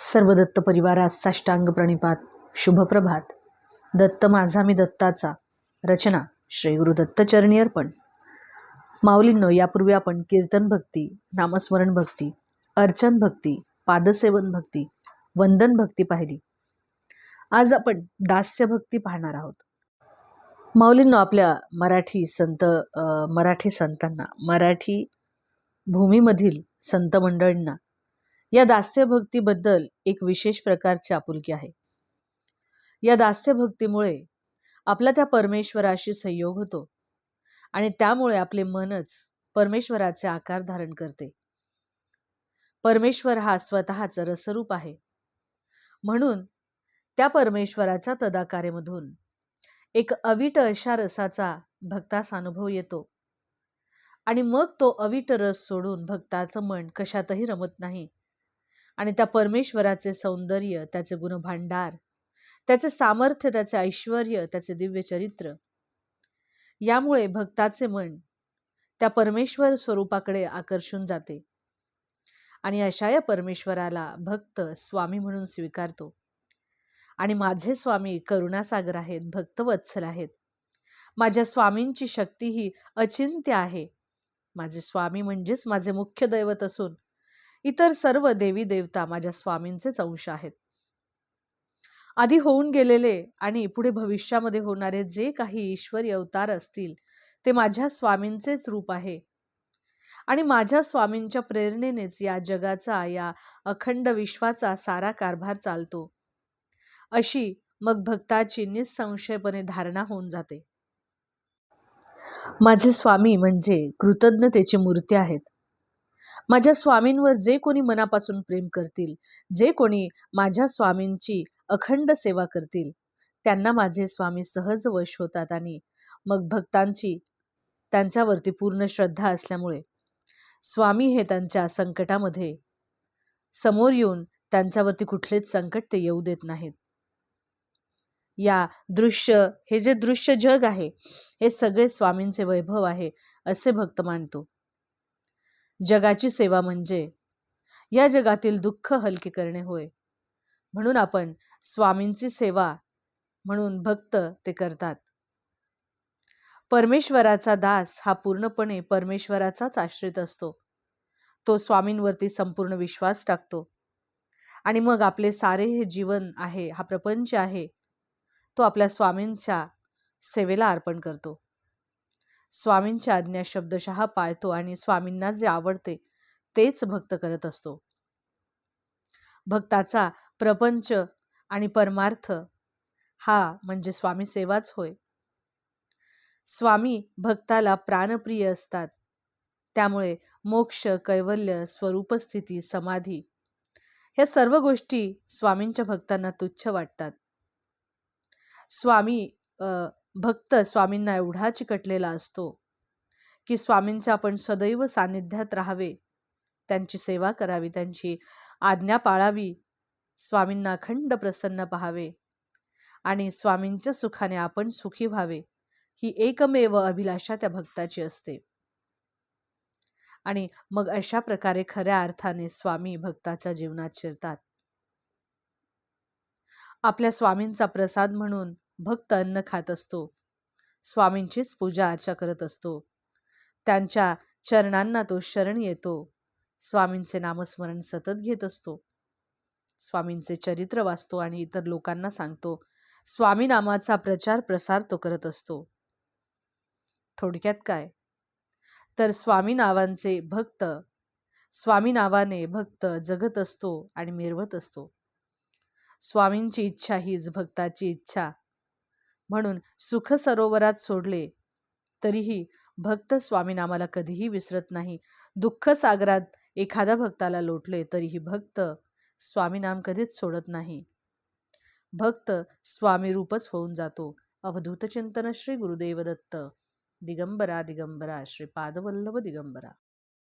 सर्व दत्त परिवारास साष्टांग प्रणिपात शुभप्रभात. दत्त माझा मी दत्ताचा. रचना श्री गुरु दत्तचरणी अर्पण. माऊलींनो यापूर्वी आपण कीर्तन भक्ती नामस्मरण भक्ती अर्चन भक्ती पादसेवन भक्ती वंदन भक्ती पाहिली. आज आपण दास्य भक्ती पाहणार आहोत. माऊलींनो आपल्या मराठी संत मराठी संतांना मराठी भूमीमधील संत मंडळींना या दास्यभक्तीबद्दल एक विशेष प्रकारची आपुलकी आहे. या दास्यभक्तीमुळे आपला त्या परमेश्वराशी संयोग होतो आणि त्यामुळे आपले मनच परमेश्वराचे आकार धारण करते. परमेश्वर हा स्वतःच रसरूप आहे. म्हणून त्या परमेश्वराच्या तदाकारेमधून एक अविट अशा रसाचा भक्तास अनुभव येतो आणि मग तो अविट रस सोडून भक्ताचं मन कशातही रमत नाही. आणि त्या परमेश्वराचे सौंदर्य त्याचे गुणभांडार त्याचे सामर्थ्य त्याचे ऐश्वर त्याचे दिव्य चरित्र. यामुळे भक्ताचे मन त्या परमेश्वर स्वरूपाकडे आकर्षून जाते. आणि अशा या परमेश्वराला भक्त स्वामी म्हणून स्वीकारतो. आणि माझे स्वामी करुणासागर आहेत भक्तवत्सल आहेत. माझ्या स्वामींची शक्ती ही अचिंत्य आहे. माझे स्वामी म्हणजेच माझे मुख्य दैवत असून इतर सर्व देवी देवता माझ्या स्वामींचेच अंश आहेत. आधी होऊन गेलेले आणि पुढे भविष्यामध्ये होणारे जे काही ईश्वरी अवतार असतील ते माझ्या स्वामींचेच रूप आहे. आणि माझ्या स्वामींच्या प्रेरणेनेच या जगाचा या अखंड विश्वाचा सारा कारभार चालतो. अशी मग भक्ताची निसंशयपणे धारणा होऊन जाते. माझे स्वामी म्हणजे कृतज्ञतेची मूर्ती आहेत. माझ्या स्वामींवर जे कोणी मनापासून प्रेम करतील जे कोणी माझ्या स्वामींची अखंड सेवा करतील त्यांना माझे स्वामी सहज वश होतात आणि मग भक्तांची त्यांच्यावरती पूर्ण श्रद्धा असल्यामुळे स्वामी हे त्यांच्या संकटामध्ये समोर येऊन त्यांच्यावरती कुठलेच संकट ते येऊ देत नाहीत. या दृश्य हे जे दृश्य जग आहे हे सगळे स्वामींचे वैभव आहे असे भक्त मानतो. जगाची सेवा म्हणजे या जगातील दुःख हलके करणे होय. म्हणून आपण स्वामींची सेवा म्हणून भक्त ते करतात. परमेश्वराचा दास हा पूर्णपणे परमेश्वराचाच आश्रित असतो. तो स्वामींवरती संपूर्ण विश्वास टाकतो. आणि मग आपले सारे हे जीवन आहे हा प्रपंच आहे तो आपल्या स्वामींच्या सेवेला अर्पण करतो. स्वामींच्या आज्ञा शब्दशः पाळतो आणि स्वामींना जे आवडते तेच भक्त करत असतो. भक्ताचा प्रपंच आणि परमार्थ हा म्हणजे स्वामी सेवाच होय. स्वामी भक्ताला प्राणप्रिय असतात. त्यामुळे मोक्ष कैवल्य स्वरूपस्थिती समाधी ह्या सर्व गोष्टी स्वामींच्या भक्तांना तुच्छ वाटतात. स्वामी भक्त स्वामींना एवढा चिकटलेला असतो की स्वामींच्या आपण सदैव सानिध्यात राहावे त्यांची सेवा करावी त्यांची आज्ञा पाळावी स्वामींना अखंड प्रसन्न पहावे आणि स्वामींच्या सुखाने आपण सुखी व्हावे ही एकमेव अभिलाषा त्या भक्ताची असते. आणि मग अशा प्रकारे खऱ्या अर्थाने स्वामी भक्ताच्या जीवनात शिरतात. आपल्या स्वामींचा प्रसाद म्हणून भक्त अन्न खात असतो. स्वामींचीच पूजा अर्चा करत असतो. त्यांच्या चरणांना तो शरण येतो. स्वामींचे नामस्मरण सतत घेत असतो. स्वामींचे चरित्र वाचतो आणि इतर लोकांना सांगतो. स्वामी नामाचा प्रचार प्रसार तो करत असतो. थोडक्यात काय? तर स्वामी नावांचे भक्त स्वामी नावाने भक्त जगत असतो आणि मिरवत असतो. स्वामींची इच्छा हीच भक्ताची इच्छा. म्हणून सुख सरोवरात सोडले. तरीही भक्त स्वामीनामाला कधीही विसरत नाही. दुःख सागरात एखाद्या भक्ताला लोटले तरीही भक्त स्वामीनाम कधीच सोडत नाही. भक्त स्वामी रूपच होऊन जातो. अवधूत चिंतन श्री गुरुदेव दत्त दिगंबरा दिगंबरा श्री पादवल्लभ दिगंबरा.